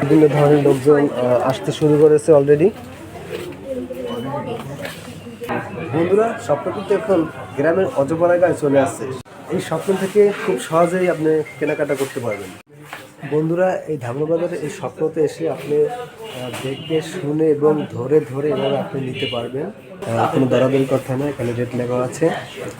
বিভিন্ন ধরনের লোকজন আসতে শুরু করেছে অলরেডি বন্ধুরা স্বপ্ন কিন্তু এখন গ্রামের অজপরাগায় চলে আসছে। এই স্বপ্ন থেকে খুব সহজেই আপনি কেনাকাটা করতে পারবেন। বন্ধুরা, এই ধামরা এই স্বপ্নতে এসে আপনি দেখে শুনে এবং ধরে ধরে এভাবে আপনি নিতে পারবেন। কোনো দরাদরি করতে হয় না এখানে রেট লেখা আছে।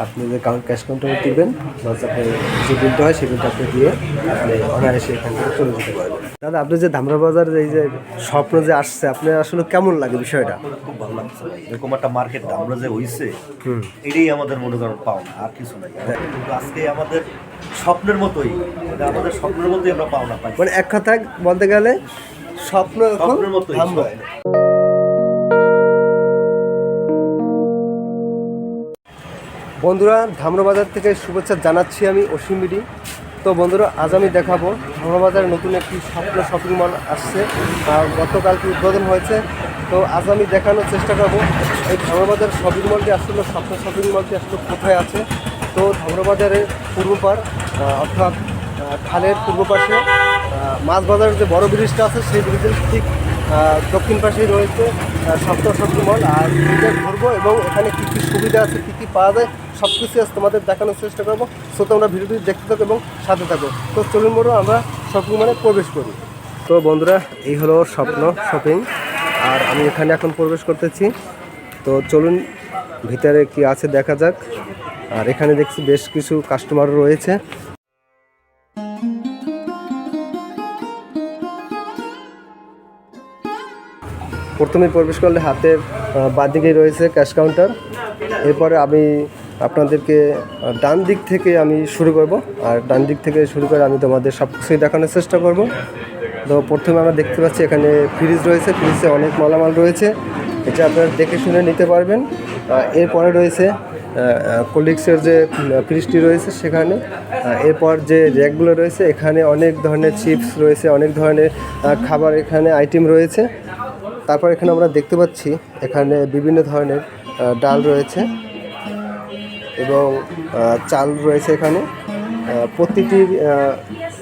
আপনি যে কাউন্ট ক্যাশ কাউন্টারে দিবেন বাস আপনি যে বিলটা হয় সেই বিলটা আপনি দিয়ে আপনি অনায়াসে এখান থেকে চলে যেতে পারবেন। দাদা আপনি যে ধামরা বাজার এই যে স্বপ্ন যে আসছে আপনার আসলে কেমন লাগে বিষয়টা? খুব ভালো লাগছে এরকম একটা মার্কেট আমরা যে হইছে হুম। এটাই আমাদের মনে করেন পাওনা আর কিছু নাই। কিন্তু আজকে আমাদের স্বপ্নের মতোই এটা আমাদের স্বপ্নের মতোই আমরা পাওনা পাই মানে এক কথায় বলতে গেলে স্বপ্ন এখন। বন্ধুরা ধামরা বাজার থেকে শুভেচ্ছা জানাচ্ছি আমি অসীম বিডি। তো বন্ধুরা আজ আমি দেখাবো ধামরাবাজারে নতুন একটি স্বপ্ন শপিং মল আসছে। আর গতকালকে উদ্বোধন হয়েছে? তো আজ আমি দেখানোর চেষ্টা করব এই ধামরা বাজার শপিং মলটি আসলে স্বপ্ন শপিং মলটি আসলে কোথায় আছে? তো ধামরা বাজারের পূর্ব পার অর্থাৎ খালের পূর্ব পাশে মাছ বাজারের যে বড় ব্রিজটা আছে, সেই ব্রিজের ঠিক দক্ষিণ পাশেই রয়েছে সপ্তাহ শপিং মল। আর ব্রিজে ঘুরবো এবং এখানে কী কী সুবিধা আছে, কী কী পাওয়া যায় সব কিছু আজ তোমাদের দেখানোর চেষ্টা করব। সো তোমরা ভিডিওটি দেখতে থাকো এবং সাথে থাকো। তো চলুন বড়, আমরা শপিং মলে প্রবেশ করি। তো বন্ধুরা, এই হলো স্বপ্ন শপিং। আর আমি এখানে এখন প্রবেশ করতেছি। তো চলুন, ভিতরে কি আছে দেখা যাক। আর এখানে দেখছি বেশ কিছু কাস্টমার রয়েছে। প্রথমে প্রবেশ করলে হাতের বাঁদিকেই রয়েছে ক্যাশ কাউন্টার এরপরে আমি আপনাদেরকে ডান দিক থেকে আমি শুরু করব। আর ডান দিক থেকে শুরু করে আমি তোমাদের সব কিছুই দেখানোর চেষ্টা করব। তো প্রথমে আমরা দেখতে পাচ্ছি এখানে ফ্রিজ রয়েছে। ফ্রিজে অনেক মালামাল রয়েছে। এটা আপনারা দেখে শুনে নিতে পারবেন। এরপরে রয়েছে কোলিক্সের যে ফ্রিজটি রয়েছে সেখানে। এরপর যে র্যাকগুলো রয়েছে, এখানে অনেক ধরনের চিপস রয়েছে, অনেক ধরনের খাবার এখানে আইটেম রয়েছে। তারপর এখানে আমরা দেখতে পাচ্ছি এখানে বিভিন্ন ধরনের ডাল রয়েছে এবং চাল রয়েছে এখানে। আহ, প্রতিটির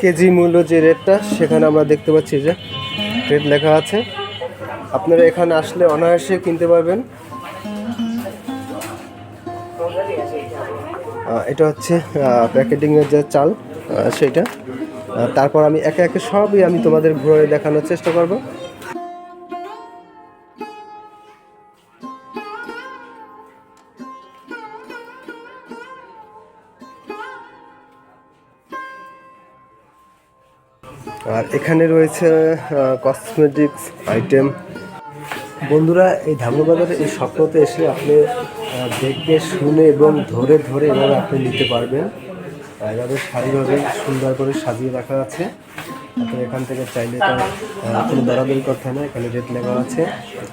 কেজি মূল্য যে রেটটা সেখানে আমরা দেখতে পাচ্ছি যে রেট লেখা আছে। আপনারা এখানে আসলে অনায়াসে কিনতে পারবেন। এটা হচ্ছে প্যাকেটিংয়ের যে চাল সেইটা তারপর আমি একে একে সবই আমি তোমাদের ঘুরে দেখানোর চেষ্টা করব। আর এখানে রয়েছে কসমেটিক্স আইটেম বন্ধুরা এই ধামরাবাজারে এই স্বপ্নতে এসে আপনি দেখে শুনে এবং ধরে ধরে এভাবে আপনি নিতে পারবেন। এভাবে সারিভাবে সুন্দর করে সাজিয়ে রাখা আছে। আপনি এখান থেকে চাইলে আহ, কোনো দরাদরি করতে হয় না এখানে রেট লেখা আছে।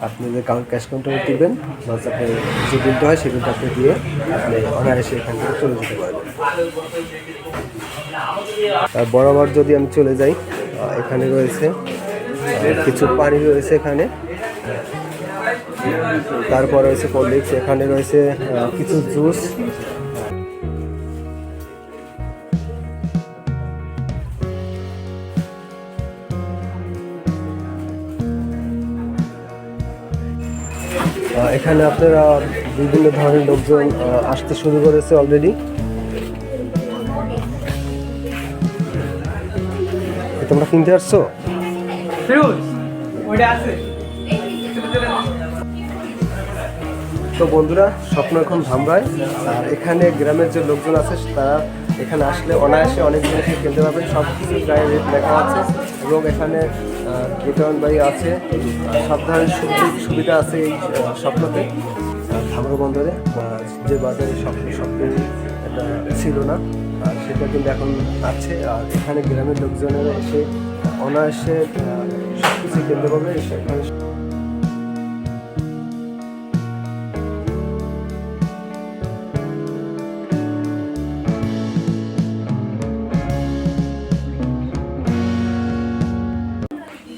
আপনি যে ক্যাশ কাউন্টারে দিবেন বাস আপনি যে বিলটা হয় সেই বিলটা আপনি দিয়ে আপনি অনায়াসে এখান থেকে চলে যেতে পারবেন। আর বরাবর যদি আমি চলে যাই এখানে রয়েছে। কিছু পানি রয়েছে এখানে। তারপর রয়েছে কোল্ড এখানে রয়েছে কিছু জুস। এখানে আপনারা বিভিন্ন ধরনের লোকজন আসতে শুরু করেছে অলরেডি তোমরা কিনতে আসছো? তো বন্ধুরা স্বপ্ন এখন ধামরায় আর এখানে গ্রামের যে লোকজন আছে তারা এখানে আসলে অনায়াসে অনেক জিনিস কিনতে পারবেন। সব কিছু গায়ে রেট লেখা আছে এবং এখানে রিটার্ন বাই আছে। সব ধরনের সুযোগ সুবিধা আছে এই স্বপ্নতে। ধামরা বন্দরে যে বাজারে স্বপ্ন স্বপ্ন একটা ছিল না। সেটা কিন্তু এখন আছে। আর এখানে গ্রামের লোকজনেরা এসে অনায়াসে সব কিছু কিনতে পারবে সেখানে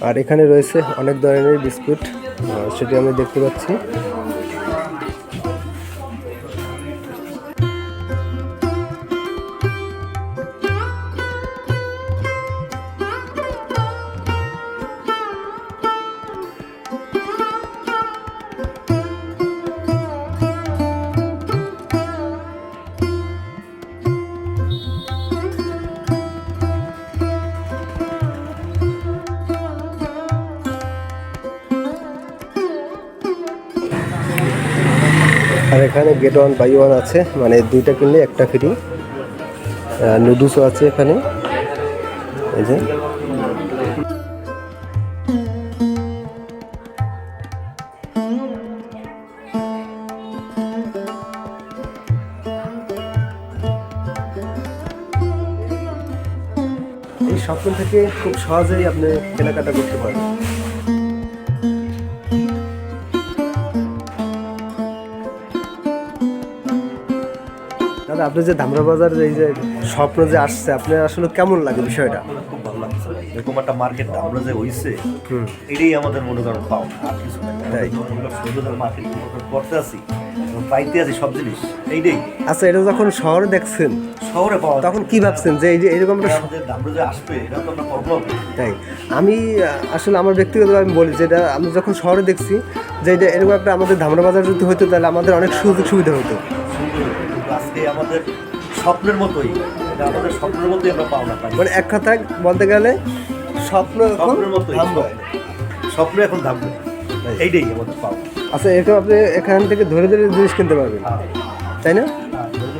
আর এখানে রয়েছে অনেক ধরনের বিস্কুট সেটি আমি দেখতে পাচ্ছি। এখানে গেট ওয়ান, বাই ওয়ান আছে মানে দুইটা কিনলে একটা ফ্রি নুডলসও আছে এখানে। এই যে। এই স্বপ্ন থেকে খুব সহজেই আপনি কেনাকাটা করতে পারেন। আপনি যে ধামরা বাজার এই যে স্বপ্ন যে আসছে আপনার আসলে কেমন লাগে বিষয়টা? খুব ভালো লাগছে। এরকম একটা মার্কেট আমরা যে হইছে এটাই আমাদের মনে করেন পাও আর কিছু তাই। মার্কেট করতে আছি পাইতে আছি সব জিনিস এইটাই। আচ্ছা এটা যখন শহরে দেখছেন শহরে পাওয়া তখন কি ভাবছেন যে এই যে এরকম একটা আসবে এটা তো আমরা তাই। আমি আসলে আমার ব্যক্তিগত আমি বলি যে এটা আমি যখন শহরে দেখছি যে এটা এরকম একটা আমাদের ধামরা বাজার যদি হতো তাহলে আমাদের অনেক সুযোগ সুবিধা হতো। আমাদের স্বপ্নের মতোই। এটা আমাদের স্বপ্নের মতোই আমরা পাওনা পাই। মানে এক কথায় বলতে গেলে স্বপ্ন এখন স্বপ্নের মতোই। স্বপ্ন এখন দামবে এইটাই আমাদের পাওয়া আচ্ছা এরকম আপনি এখান থেকে ধরে ধরে জিনিস কিনতে পারবেন। তাই না?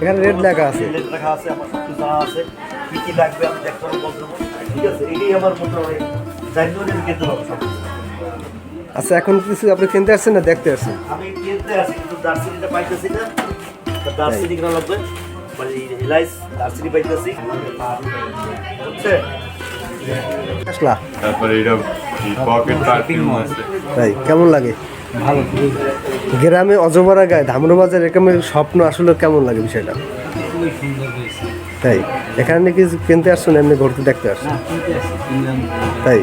এখানে রেট লেখা আছে। রেট লেখা আছে আমার সব কিছু আছে কি কি লাগবে আমি দেখতে পারব ঠিক আছে এটাই আমার হয় আমি কিনতে পারব সব আচ্ছা এখন কিছু আপনি কিনতে আসছেন না দেখতে আসছেন? আমি কিনতে কিন্তু দার্সিলিংটা পাইতেছি না। কেনা লাগবে। মানে পাইতেছি। বুঝছে? তারপরে এটা পকেট পারফিউম আছে। তাই কেমন লাগে? ভালো। গ্রামে অজবরা গায়ে ধামরবাজার এরকমের স্বপ্ন আসলে কেমন লাগে বিষয়টা? তাই এখানে নাকি কিনতে আসছেন এমনি ঘুরতে দেখতে আসছেন? তাই?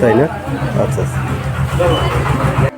তাই না? আচ্ছা আচ্ছা।